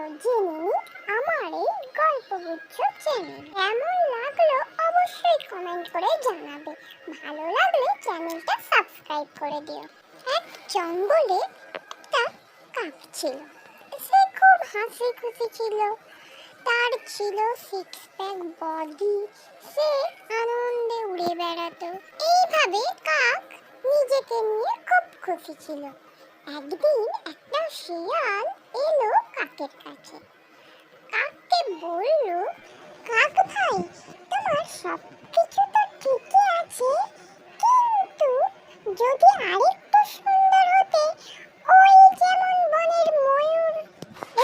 হলো জিমিনি আমার এই গল্পগুচ্ছ চ্যানেল কেমন লাগল অবশ্যই কমেন্ট করে জানাবে। ভালো লাগলে চ্যানেলটা সাবস্ক্রাইব করে দিও। এক জঙ্গলে একটা কাক ছিল। সে খুব হাসি খুশি ছিল। তার ছিল সিক্স প্যাক বডি সে আনন্দে উড়ে বেড়াতো। এইভাবে কাক নিজেকে নিয়ে খুব খুশি ছিল। একদিন একটা কাকের কাছে। কাককে বলল? কাক ভাই, তোমার সব কিছু তো ঠিকই আছে, কিন্তু যদি আরেকটু সুন্দর হতে, ওই যেমন বনের ময়ূর,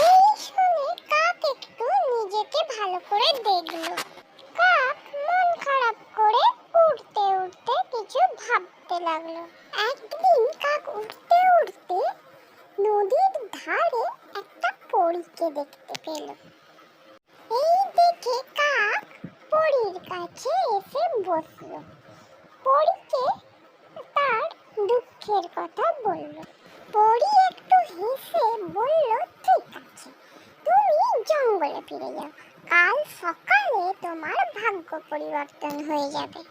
এই শুনে কাক একটু নিজেকে ভালো করে দেখল। কাক মন খারাপ করে উড়তে উড়তে কিছু ভাবতে লাগল। একদিন কাক উড়তে উড়তে পরীকে দেখতে পেল। এই দেখে কাক পরীর কাছে এসে বসল। পরীকে তার দুঃখের কথা বলল। পরী একটু হেসে বলল, ঠিক আছে, তুমি জঙ্গলে ফিরে যাও। কাল সকালে তোমার ভাগ্য পরিবর্তন হয়ে যাবে।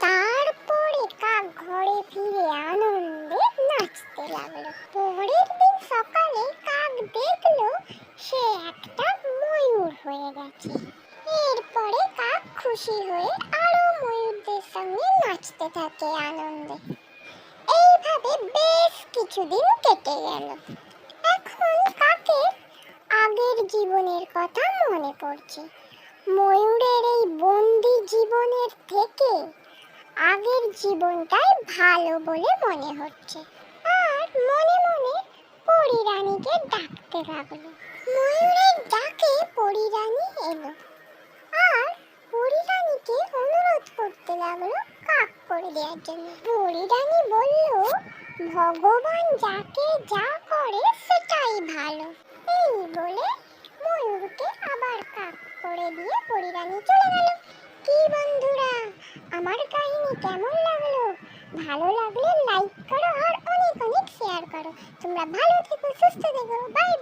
তারপরে কাক ঘরে ফিরে আনন্দে নাচতে লাগল। পরের দিন সকালে কাক দেখল সে একটা ময়ূর হয়ে গেছে। এরপরে কাক খুশি হয়ে আরও ময়ূরদের সঙ্গে নাচতে থাকে আনন্দে। এইভাবে বেশ কিছুদিন কেটে গেল। এখন কাকের আগের জীবনের কথা মনে পড়ছে। ময়ূরের এই বন্দি জীবনের থেকে আগের জীবনটাই ভালো বলে মনে হচ্ছে। পরিরানীকে ডাকতে লাগল। ময়ূরের ডাকে পরিরানী এলো। আর পরিরানীকে অনুরোধ করতে লাগল কাক করে দেওয়ার জন্য। পরিরানী বলল, ভগবান যাকে যা করে সেটাই ভালো। এই বলে ময়ূরকে আবার কাক করে দিয়ে পরিরানী চলে গেল। কি বন্ধুরা, আমার কাহিনী কেমন লাগল ভালো লাগলে লাইক করো আর অনেক অনেক শেয়ার করো। তোমরা ভালো থেকো, সুস্থ থেকো বাই